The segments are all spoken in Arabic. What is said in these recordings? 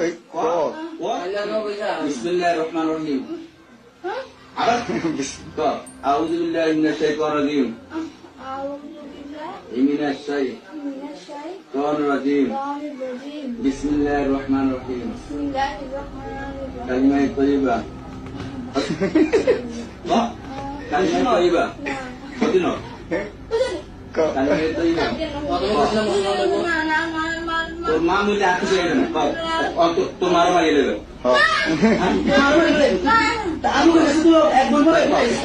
اي اقعد بسم الله الرحمن الرحيم عرفت؟ طب أعوذ بالله من الشيطان الرجيم أعوذ بالله من الشيطان الرجيم بسم الله الرحمن الرحيم بسم الله الرحمن الرحيم كلمة طيبة صح؟ كلمة طيبة كلمة طيبة كلمة طيبة మామూలు అక్క చేయడం তোমার বাড়ি এলো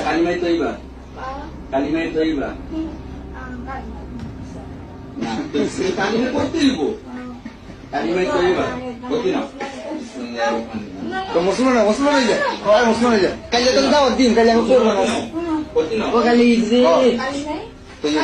কালিমাই তৈবা কালিমাই তৈবা কালিমাই করতে দিব কালিমাই তৈবা করতে না তো মুসলমান মুসলমান হয়ে যায়। হয় মুসলমান যায়। কালিয়া তো দাওয়াত দিন কালিয়া আমি করব না। করতে কালি যে তৈবা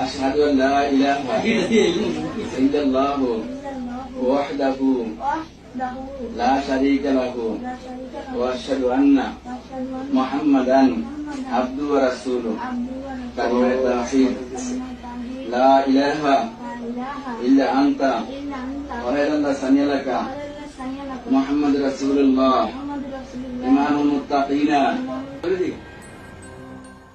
أشهد أن لا إله إلا الله وحده لا شريك له وأشهد أن محمدا عبده ورسوله. كلمة التوحيد لا إله إلا أنت. وغير سمي لك محمد رسول الله. إمام المتقين